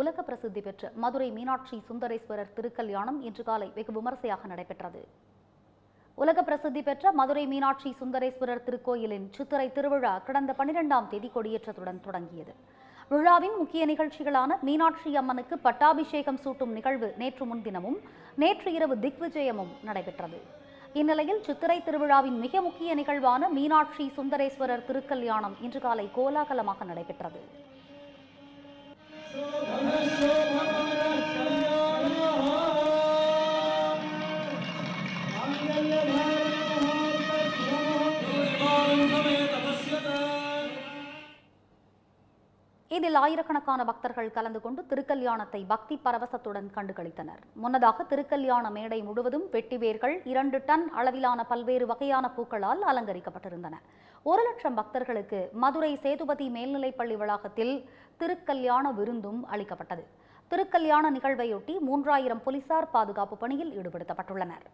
உலக பிரசித்தி பெற்ற மதுரை மீனாட்சி சுந்தரேஸ்வரர் திருக்கல்யாணம் இன்று காலை வெகு விமர்சையாக நடைபெற்றது. உலக பிரசித்தி பெற்ற மதுரை மீனாட்சி சுந்தரேஸ்வரர் திருக்கோயிலின் சித்திரை திருவிழா கடந்த பனிரெண்டாம் தேதி கொடியேற்றத்துடன் தொடங்கியது. விழாவின் முக்கிய நிகழ்ச்சிகளான மீனாட்சி அம்மனுக்கு பட்டாபிஷேகம் சூட்டும் நிகழ்வு நேற்று முன்தினமும் நேற்று இரவு திக்விஜயமும் நடைபெற்றது. இந்நிலையில் சித்திரை திருவிழாவின் மிக முக்கிய நிகழ்வான மீனாட்சி சுந்தரேஸ்வரர் திருக்கல்யாணம் இன்று காலை கோலாகலமாக நடைபெற்றது. Yeah. இதில் ஆயிரக்கணக்கான பக்தர்கள் கலந்து கொண்டு திருக்கல்யாணத்தை பக்தி பரவசத்துடன் கண்டுகளித்தனர். முன்னதாக திருக்கல்யாண மேடை முழுவதும் வெட்டிவேர்கள் இரண்டு டன் அளவிலான பல்வேறு வகையான பூக்களால் அலங்கரிக்கப்பட்டிருந்தன. ஒரு லட்சம் பக்தர்களுக்கு மதுரை சேதுபதி மேல்நிலைப்பள்ளி வளாகத்தில் திருக்கல்யாண விருந்தும் அளிக்கப்பட்டது. திருக்கல்யாண நிகழ்வையொட்டி மூன்றாயிரம் போலீசார் பாதுகாப்பு பணியில் ஈடுபடுத்தப்பட்டுள்ளனர்.